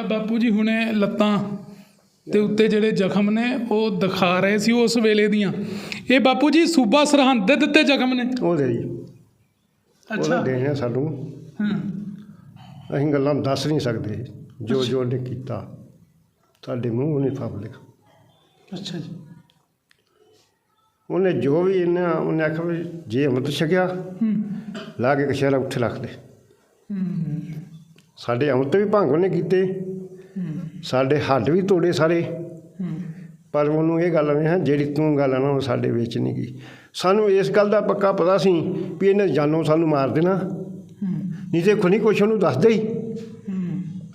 ਆ ਬਾਪੂ ਜੀ ਹੁਣੇ ਲੱਤਾਂ ਤੇ ਉੱਤੇ ਜਿਹੜੇ ਜ਼ਖਮ ਨੇ ਉਹ ਦਿਖਾ ਰਹੇ ਸੀ ਉਸ ਵੇਲੇ ਦੀਆਂ। ਇਹ ਬਾਪੂ ਜੀ ਸੂਬਾ ਸਰਹੰਦ ਦੇ ਦਿੱਤੇ ਜ਼ਖਮ ਨੇ। ਉਹਦੇ ਜੀ। ਅੱਛਾ। ਉਹਨੇ ਦੇਣੇ ਸਾਨੂੰ। ਹਾਂ। ਅਸੀਂ ਗੱਲਾਂ ਦੱਸ ਨਹੀਂ ਸਕਦੇ। ਜੋ ਜੋ ਉਹਨੇ ਕੀਤਾ ਸਾਡੇ ਮੂੰਹ ਨਹੀਂ ਪਬਲਿਕ ਅੱਛਾ ਜੀ। ਉਹਨੇ ਜੋ ਵੀ ਇਹਨਾਂ ਉਹਨੇ ਆਖਿਆ ਵੀ ਜੇ ਅੰਮ੍ਰਿਤ ਛਕਿਆ ਹੂੰ। ਲਾ ਕੇ ਕਸ਼ਹਿਰਾ ਉੱਥੇ ਰੱਖ ਦੇ। ਹੂੰ। ਸਾਡੇ ਅੰਮ੍ਰਿਤ ਵੀ ਭੰਗ ਉਹਨੇ ਕੀਤੇ। ਸਾਡੇ ਹੱਡ ਵੀ ਤੋੜੇ ਸਾਰੇ। ਪਰ ਉਹਨੂੰ ਇਹ ਗੱਲ ਨਹੀਂ ਹੈ ਜਿਹੜੀ ਤੂੰ ਗੱਲ ਨਾ ਉਹ ਸਾਡੇ ਵਿੱਚ ਨਹੀਂ ਗਈ। ਸਾਨੂੰ ਇਸ ਗੱਲ ਦਾ ਪੱਕਾ ਪਤਾ ਸੀ ਵੀ ਇਹਨੇ ਜਾਨੋਂ ਸਾਨੂੰ ਮਾਰ ਦੇਣਾ। ਨਹੀਂ ਤੇ ਖੁਨੀ ਕੁਛ ਉਹਨੂੰ ਦੱਸਦੇ ਹੀ।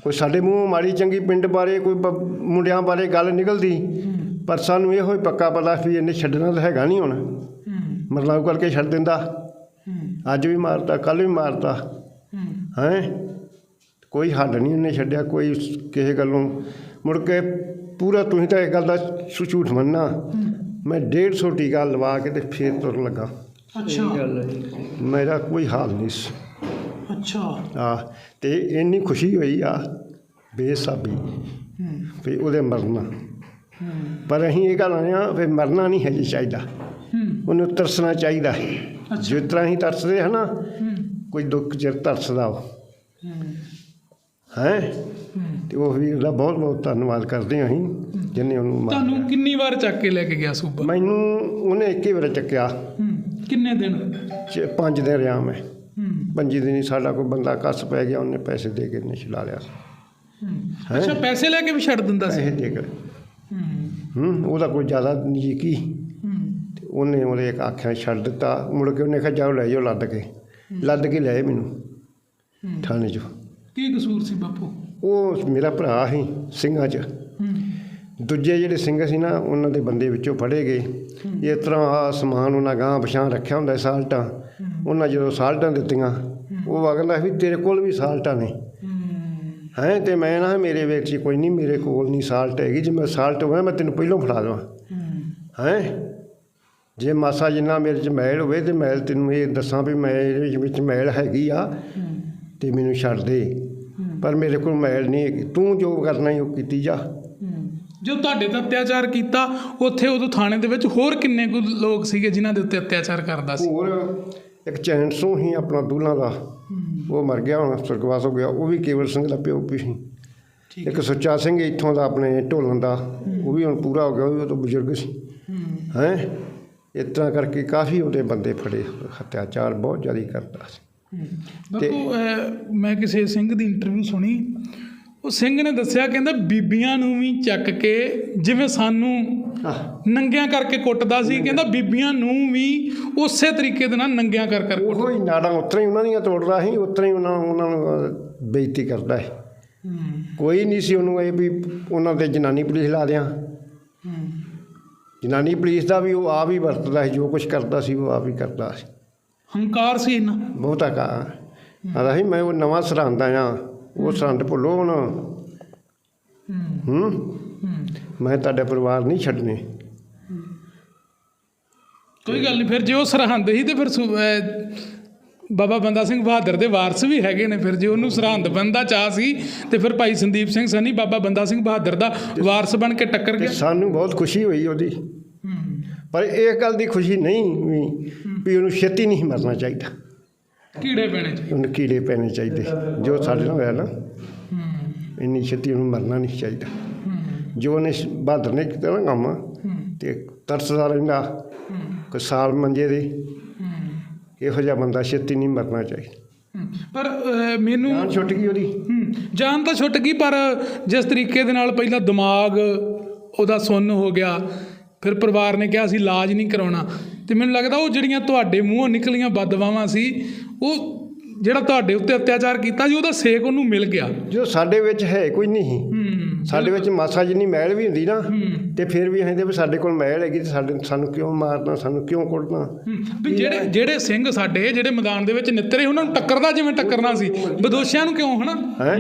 ਕੋਈ ਸਾਡੇ ਮੂੰਹ ਮਾੜੀ ਚੰਗੀ ਪਿੰਡ ਬਾਰੇ ਕੋਈ ਮੁੰਡਿਆਂ ਬਾਰੇ ਗੱਲ ਨਿਕਲਦੀ। ਪਰ ਸਾਨੂੰ ਇਹੋ ਹੀ ਪੱਕਾ ਪਤਾ ਵੀ ਇਹਨੇ ਛੱਡਣਾ ਤਾਂ ਹੈਗਾ ਨਹੀਂ ਹੁਣ। ਮਰਲਾਉ ਕਰਕੇ ਛੱਡ ਦਿੰਦਾ। ਅੱਜ ਵੀ ਮਾਰਤਾ ਕੱਲ ਵੀ ਮਾਰਤਾ। ਹੈ? ਕੋਈ ਹੱਡ ਨਹੀਂ ਉਹਨੇ ਛੱਡਿਆ ਕੋਈ ਕਿਸੇ ਗੱਲੋਂ। ਮੁੜ ਕੇ ਪੂਰਾ ਤੁਸੀਂ ਤਾਂ ਇਹ ਗੱਲ ਦਾ ਝੂਠ ਮੰਨਣਾ। ਮੈਂ 150 ਟੀਕਾ ਲਵਾ ਕੇ ਤੇ ਫੇਰ ਤੁਰਨ ਲੱਗਾ। ਅੱਛਾ। ਮੇਰਾ ਕੋਈ ਹਾਲ ਨਹੀਂ ਸੀ। ਅੱਛਾ। ਆ ਤੇ ਇੰਨੀ ਖੁਸ਼ੀ ਹੋਈ ਆ ਬੇਸਾਬੀ। ਹੂੰ ਵੀ ਉਹਦੇ ਮਰਨਾ। ਹੂੰ ਪਰ ਅਸੀਂ ਇਹ ਗੱਲ ਆ ਵੀ ਮਰਨਾ ਨਹੀਂ ਹੈ ਜੀ ਚਾਹੀਦਾ। ਹੂੰ ਉਹਨੂੰ ਤਰਸਣਾ ਚਾਹੀਦਾ। ਹੈ ਜਿਸ ਤਰ੍ਹਾਂ ਹੀ ਤਰਸਦੇ ਹਨਾ ਹੂੰ ਕੋਈ ਦੁੱਖ ਚਿਰ ਤਰਸਦਾ ਉਹ। ਹੂੰ? ਤੇ ਉਹ ਵੀ ਉਹਦਾ ਬਹੁਤ ਬਹੁਤ ਧੰਨਵਾਦ ਕਰਦੇ ਹਾਂ ਅਸੀਂ ਜਿਹਨੇ ਉਹਨੂੰ ਤੁਹਾਨੂੰ ਕਿੰਨੀ ਵਾਰ ਚੱਕ ਕੇ ਲੈ ਕੇ ਗਿਆ ਸੂਬਾ? ਮੈਨੂੰ ਉਹਨੇ ਇੱਕ ਹੀ ਵਾਰ ਚੱਕਿਆ। ਕਿੰਨੇ ਦਿਨ? ਪੰਜ ਦਿਨ ਰਿਹਾ ਮੈਂ। ਪੰਜੀ ਦਿਨ ਹੀ ਸਾਡਾ ਕੋਈ ਬੰਦਾ ਕੱਸ ਪੈ ਗਿਆ ਉਹਨੇ ਪੈਸੇ ਦੇ ਕੇ ਨੇ ਛੁਡਾ ਲਿਆ? ਅੱਛਾ ਪੈਸੇ ਲੈ ਕੇ ਵੀ ਛੱਡ ਦਿੰਦਾ ਸੀ? ਪੈਸੇ ਦੇ ਕੇ। ਹੂੰ। ਉਹਦਾ ਕੋਈ ਜ਼ਿਆਦਾ ਨਹੀਂ ਕੀ ਤੇ ਉਹਨੇ ਉਹਦੇ ਇੱਕ ਆਖਿਆ ਛੱਡ ਦਿੱਤਾ। ਮੁੜ ਕੇ ਉਹਨੇ ਕਿਹਾ ਜਾਓ ਲੈ ਜਾਓ ਲੱਦ ਕੇ। ਲੱਦ ਕੇ ਲਿਆਏ ਮੈਨੂੰ। ਥਾਣੇ 'ਚ। ਕੀ ਕਸੂਰ ਸੀ ਬਾਪੂ? ਉਹ ਮੇਰਾ ਭਰਾ ਸੀ ਸਿੰਘਾਂ 'ਚ। ਦੂਜੇ ਜਿਹੜੇ ਸਿੰਘ ਸੀ ਨਾ ਉਹਨਾਂ ਦੇ ਬੰਦੇ ਵਿੱਚੋਂ ਫੜੇ ਗਏ। ਇਸ ਤਰ੍ਹਾਂ ਆ ਸਮਾਨ ਉਹਨਾਂ ਗਾਂ ਪਛਾਣ ਰੱਖਿਆ ਹੁੰਦਾ ਸਾਲਟਾਂ। ਉਹਨਾਂ ਜਦੋਂ ਸਾਲਟਾਂ ਦਿੱਤੀਆਂ ਉਹ ਆਖਦਾ ਵੀ ਤੇਰੇ ਕੋਲ ਵੀ ਸਾਲਟਾਂ ਨੇ। ਹੂੰ। ਤੇ ਮੈਂ ਨਾ ਮੇਰੇ ਵਿੱਚ ਕੋਈ ਨਹੀਂ ਮੇਰੇ ਕੋਲ ਨਹੀਂ ਸਾਲਟ ਹੈਗੀ। ਜੇ ਮੈਂ ਸਾਲਟ ਹੋਇਆ ਮੈਂ ਤੈਨੂੰ ਪਹਿਲਾਂ ਫੜਾ ਦੇਵਾਂ। ਹੂੰ। ਜੇ ਮਾਸਾ ਜਿੰਨਾ ਮੇਰੇ ਚ ਮੈਲ ਹੋਵੇ ਤੇ ਮੈਲ ਤੈਨੂੰ ਇਹ ਦੱਸਾਂ ਵੀ ਮੈਂ ਇਹਦੇ ਵਿੱਚ ਮੈਲ ਹੈਗੀ ਆ। ਤੇ ਮੈਨੂੰ ਛੱਡ ਦੇ। ਪਰ ਮੇਰੇ ਕੋਲ ਮੈਲ ਨਹੀਂ ਹੈਗੀ। ਤੂੰ ਜੋ ਕਰਨਾ ਹੀ ਉਹ ਕੀਤੀ ਜਾ। ਜੋ ਤੁਹਾਡੇ ਤੇ ਅਤਿਆਚਾਰ ਕੀਤਾ ਉੱਥੇ ਉਦੋਂ ਥਾਣੇ ਦੇ ਵਿੱਚ ਹੋਰ ਕਿੰਨੇ ਕੁ ਲੋਕ ਸੀਗੇ ਜਿਨ੍ਹਾਂ ਦੇ ਉੱਤੇ ਅਤਿਆਚਾਰ ਕਰਦਾ ਸੀ? ਹੋਰ ਇੱਕ ਚੈਨਸੋਂ ਹੀ ਆਪਣਾ ਦੂਲਾਂ ਦਾ। ਉਹ ਮਰ ਗਿਆ ਹੁਣ ਸੁਰਗਵਾਸ ਹੋ ਗਿਆ। ਉਹ ਵੀ ਕੇਵਲ ਸਿੰਘ ਦਾ ਪਿਓ ਵੀ ਸੀ। ਇੱਕ ਸੁੱਚਾ ਸਿੰਘ ਇੱਥੋਂ ਦਾ ਆਪਣੇ ਢੋਲਣ ਦਾ। ਉਹ ਵੀ ਹੁਣ ਪੂਰਾ ਹੋ ਗਿਆ ਉਹ ਵੀ ਉਦੋਂ ਬਜ਼ੁਰਗ ਸੀ। ਹੂੰ। ਹੈਂ? ਇਸ ਤਰ੍ਹਾਂ ਕਰਕੇ ਕਾਫੀ ਉਹਦੇ ਬੰਦੇ ਫੜੇ। ਅਤਿਆਚਾਰ ਬਹੁਤ ਜ਼ਿਆਦਾ ਕਰਦਾ ਸੀ। ਅਹ, ਮੈਂ ਕਿਸੇ ਸਿੰਘ ਦੀ ਇੰਟਰਵਿਊ ਸੁਣੀ। ਉਹ ਸਿੰਘ ਨੇ ਦੱਸਿਆ ਕਹਿੰਦਾ ਬੀਬੀਆਂ ਨੂੰ ਵੀ ਚੱਕ ਕੇ ਜਿਵੇਂ ਸਾਨੂੰ ਨੰਗਿਆਂ ਕਰਕੇ ਕੁੱਟਦਾ ਸੀ ਕਹਿੰਦਾ ਬੀਬੀਆਂ ਨੂੰ ਵੀ ਉਸੇ ਤਰੀਕੇ ਦੇ ਨਾਲ ਨੰਗਿਆਂ ਕਰ ਕਰ ਉਹੋ ਹੀ ਨਾੜਾਂ ਉਤਰਾ ਹੀ ਉਹਨਾਂ ਦੀਆਂ ਤੋੜਦਾ ਸੀ ਉਤਰਾ ਹੀ ਉਹਨਾਂ ਉਹਨਾਂ ਨੂੰ ਬੇਇੱਜ਼ਤੀ ਕਰਦਾ ਸੀ। ਕੋਈ ਨਹੀਂ ਸੀ ਉਹਨੂੰ ਇਹ ਵੀ ਉਹਨਾਂ ਤੇ ਜਨਾਨੀ ਪੁਲਿਸ ਲਾ ਦਿਆਂ। ਜਨਾਨੀ ਪੁਲਿਸ ਦਾ ਵੀ ਉਹ ਆਪ ਹੀ ਵਰਤਦਾ ਸੀ ਜੋ ਕੁਝ ਕਰਦਾ ਸੀ ਉਹ ਆਪ ਹੀ ਕਰਦਾ ਸੀ। ਹੰਕਾਰ ਸੀ ਇਹਨਾਂ ਬਹੁਤਾ ਕਾ। ਸੀ ਮੈਂ ਉਹ ਨਵਾਂ ਸਰਹੰਦ ਆਇਆ ਉਹ ਸਰਹੰਦ ਭੁੱਲੋ ਹੁਣ। ਹੂੰ? ਮੈਂ ਤੁਹਾਡੇ ਪਰਿਵਾਰ ਨਹੀਂ ਛੱਡਨੇ। ਕੋਈ ਗੱਲ ਨਹੀਂ ਫਿਰ ਜੇ ਉਹ ਸਰਹੰਦ ਹੀ ਤੇ ਫਿਰ ਸੂ- ਬਾਬਾ ਬੰਦਾ ਸਿੰਘ ਬਹਾਦਰ ਦੇ ਵਾਰਸ ਵੀ ਹੈਗੇ ਨੇ ਫਿਰ ਜੇ ਉਹਨੂੰ ਸਰਹੰਦ ਬੰਦਾ ਚਾਹ ਸੀ ਤੇ ਫਿਰ ਭਾਈ ਸੰਦੀਪ ਸਿੰਘ ਸਨੀ ਬਾਬਾ ਬੰਦਾ ਸਿੰਘ ਬਹਾਦਰ ਦਾ ਵਾਰਸ ਬਣ ਕੇ ਟੱਕਰ ਗਿਆ। ਸਾਨੂੰ ਬਹੁਤ ਖੁਸ਼ੀ ਹੋਈ ਉਹਦੀ। ਪਰ ਇਹ ਗੱਲ ਦੀ ਖੁਸ਼ੀ ਨਹੀਂ ਵੀ ਵੀ ਉਹਨੂੰ ਛੇਤੀ ਨਹੀਂ ਮਰਨਾ ਚਾਹੀਦਾ। ਕੀੜੇ ਪੈਣੇ ਚ ਉਹਨੂੰ ਕੀੜੇ ਪੈਣੇ ਚਾਹੀਦੇ। ਜੋ ਸਾਡੇ ਨਾਲ ਹੋਇਆ ਨਾ ਹੂੰ ਇੰਨੀ ਛੇਤੀ ਉਹਨੂੰ ਮਰਨਾ ਨਹੀਂ ਚਾਹੀਦਾ। ਹੂੰ ਜੋ ਉਹਨੇ ਸ- ਬਹਾਦਰ ਨੇ ਕੀਤਾ ਨਾ ਕੰਮ ਤੇ ਤਰਸਦਾ ਰਹਿੰਦਾ ਕੋਈ ਸਾਲ ਮੰਜੇ ਦੇ ਹੂੰ ਇਹੋ ਜਿਹਾ ਬੰਦਾ ਛੇਤੀ ਨਹੀਂ ਮਰਨਾ ਚਾਹੀਦਾ। ਪਰ ਮੈਨੂੰ ਜਾਨ ਛੁੱਟ ਗਈ ਉਹਦੀ। ਹੂੰ ਜਾਨ ਤਾਂ ਛੁੱਟ ਗਈ ਪਰ ਜਿਸ ਤਰੀਕੇ ਦੇ ਨਾਲ ਪਹਿਲਾਂ ਦਿਮਾਗ ਉਹਦਾ ਸੁੰਨ ਹੋ ਗਿਆ ਫਿਰ ਪਰਿਵਾਰ ਨੇ ਕਿਹਾ ਅਸੀਂ ਇਲਾਜ ਨਹੀਂ ਕਰਾਉਣਾ। ਤੇ ਮੈਨੂੰ ਲੱਗਦਾ ਉਹ ਜਿਹੜੀਆਂ ਤੁਹਾਡੇ ਮੂੰਹੋਂ ਨਿਕਲੀਆਂ ਬਦਵਾਵਾਂ ਸੀ ਉਹ ਜਿਹੜਾ ਤੁਹਾਡੇ ਉੱਤੇ ਅਤਿਆਚਾਰ ਕੀਤਾ ਜੀ ਉਹਦਾ ਸੇਕ ਉਹਨੂੰ ਮਿਲ ਗਿਆ। ਜੋ ਸਾਡੇ ਵਿੱਚ ਹੈ ਕੋਈ ਨਹੀਂ। ਹੂੰ ਸਾਡੇ ਵਿੱਚ ਮਾਸਾ ਜਿੰਨੀ ਮੈਲ ਵੀ ਹੁੰਦੀ ਨਾ ਤੇ ਫਿਰ ਵੀ ਤੇ ਵੀ ਸਾਡੇ ਕੋਲ ਮੈਲ ਹੈਗੀ ਤੇ ਸਾਡੇ ਸਾਨੂੰ ਕਿਉਂ ਮਾਰਨਾ ਸਾਨੂੰ ਕਿਉਂ ਕੁੱਟਣਾ। ਵੀ ਜਿਹੜੇ ਜਿਹੜੇ ਸਿੰਘ ਸਾਡੇ ਜਿਹੜੇ ਮੈਦਾਨ ਦੇ ਵਿੱਚ ਨਿੱਤਰੇ ਉਹਨਾਂ ਨੂੰ ਟੱਕਰਦਾ ਜਿਵੇਂ ਟੱਕਰਨਾ ਸੀ। ਬਦੋਸ਼ਿਆਂ ਨੂੰ ਕਿਉਂ ਹਨਾ? ਹੈ?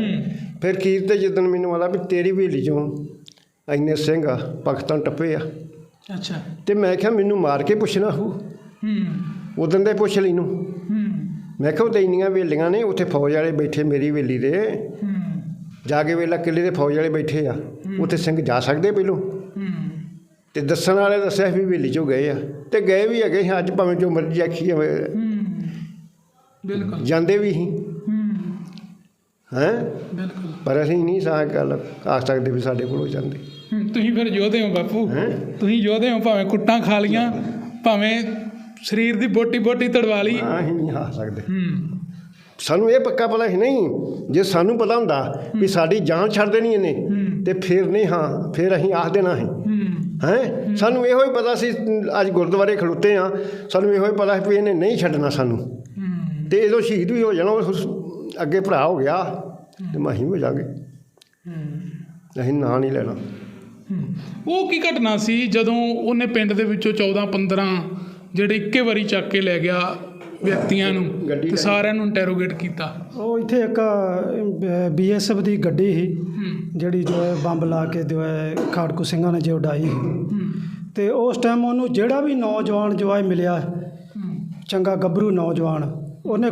ਫਿਰ ਕੀਰ ਤੇ ਜਿੱਦਣ ਮੈਨੂੰ ਆਦਾ ਵੀ ਤੇਰੀ ਹਵੇਲੀ ਚੋਂ ਇੰਨੇ ਸਿੰਘ ਪਾਕਿਸਤਾਨ ਟੱਪੇ ਆ। ਅੱਛਾ। ਤੇ ਮੈਂ ਕਿਹਾ ਮੈਨੂੰ ਮਾਰ ਕੇ ਪੁੱਛਣਾ ਹੂ ਹੂੰ। ਉਦੋਂ ਦੇ ਪੁੱਛ ਲਈ ਨੂੰ। ਹੂੰ। ਮੈਂ ਕਿਹਾ ਉਹ ਤੇ ਇੰਨੀਆਂ ਹਵੇਲੀਆਂ ਨੇ ਉੱਥੇ ਫੌਜ ਵਾਲੇ ਬੈਠੇ ਮੇਰੀ ਹਵੇਲੀ ਦੇ। ਹੂੰ। ਜਾ ਕੇ ਵੇਲਾ ਕਿਲੇ ਦੇ ਫੌਜ ਵਾਲੇ ਬੈਠੇ ਆ। ਉੱਥੇ ਸਿੰਘ ਜਾ ਸਕਦੇ ਪਹਿਲੋਂ? ਹੂੰ। ਤੇ ਦੱਸਣ ਵਾਲੇ ਦੱਸਿਆ ਵੀ ਹਵੇਲੀ ਚੋਂ ਗਏ ਆ। ਤੇ ਗਏ ਵੀ ਹੈਗੇ ਅੱਜ ਭਾਵੇਂ ਜੋ ਮਰਜ਼ੀ ਆਖੀ ਜਾਵੇ ਹੂੰ। ਬਿਲਕੁਲ। ਜਾਂਦੇ ਵੀ ਹੂੰ। ਹੈ? ਬਿਲਕੁਲ। ਪਰ ਅਸੀਂ ਨਹੀਂ ਸਾਹ ਗੱਲ ਆਖ ਸਕਦੇ ਵੀ ਸਾਡੇ ਕੋਲੋਂ ਜਾਂਦੇ। ਤੁਸੀਂ ਫਿਰ ਯੋਧੇ ਹੋ ਬਾਪੂ। ਹੈਂ? ਤੁਸੀਂ ਯੋਧੇ ਹੋ ਭਾਵੇਂ ਕੁੱਟਾਂ ਖਾ ਲੀਆਂ ਭਾਵੇਂ ਸਰੀਰ ਦੀ ਬੋਟੀ ਬੋਟੀ ਤੜਵਾ ਲਈ। ਅਸੀਂ ਨਹੀਂ ਆ ਸਕਦੇ। ਹੂੰ। ਸਾਨੂੰ ਇਹ ਪੱਕਾ ਪਤਾ ਸੀ ਨਹੀਂ। ਜੇ ਸਾਨੂੰ ਪਤਾ ਹੁੰਦਾ ਵੀ ਸਾਡੀ ਜਾਨ ਛੱਡ ਦੇਣੀ ਇਹਨੇ ਹੂੰ। ਤੇ ਫਿਰ ਨਹੀਂ ਹਾਂ ਫਿਰ ਅਸੀਂ ਆਖ ਦੇਣਾ ਹੂੰ। ਹੈ। ਸਾਨੂੰ ਇਹੋ ਹੀ ਪਤਾ ਸੀ ਅੱਜ ਗੁਰਦੁਆਰੇ ਖੜੁੱਤੇ ਆ ਸਾਨੂੰ ਇਹੋ ਹੀ ਪਤਾ ਸੀ ਵੀ ਇਹਨੇ ਨਹੀਂ ਛੱਡਣਾ ਸਾਨੂੰ। ਹੂੰ। ਤੇ ਇਹਦੋਂ ਸ਼ਹੀਦ ਵੀ ਹੋ ਜਾਣਾ ਅੱਗੇ ਭਰਾ ਹੋ ਗਿਆ ਤੇ ਮੈਂ ਅਸੀਂ ਹੋ ਜਾਗੇ। ਹੂੰ। ਅਸੀਂ ਨਾਂ ਨਹੀਂ ਲੈਣਾ। ਹੂੰ। ਉਹ ਕੀ ਘਟਨਾ ਸੀ? ਜਦੋਂ ਉਹਨੇ ਪਿੰਡ ਦੇ ਵਿੱਚੋਂ 14 15 ਜਿਹੜੇ ਇੱਕੇ ਵਾਰੀ ਚੱਕ ਕੇ ਲੈ ਗਿਆ ਵਿਅਕਤੀਆਂ ਨੂੰ ਤੇ ਸਾਰਿਆਂ ਨੂੰ ਇੰਟਰੋਗੇਟ ਕੀਤਾ। ਉਹ ਇੱਥੇ ਇੱਕ ਬੀਐਸਐਫ ਦੀ ਗੱਡੀ ਸੀ। ਜਿਹੜੀ ਜੋ ਹੈ ਬੰਬ ਲਾ ਕੇ ਜੋ ਹੈ ਖਾੜਕੂ ਸਿੰਘਾਂ ਨੇ ਜੋ ਉਡਾਈ ਤੇ ਉਸ ਟਾਈਮ ਉਹਨੂੰ ਜਿਹੜਾ ਵੀ ਨੌਜਵਾਨ ਜੋ ਹੈ ਮਿਲਿਆ ਚੰਗਾ ਗੱਭਰੂ ਨੌਜਵਾਨ ਉਹਨੇ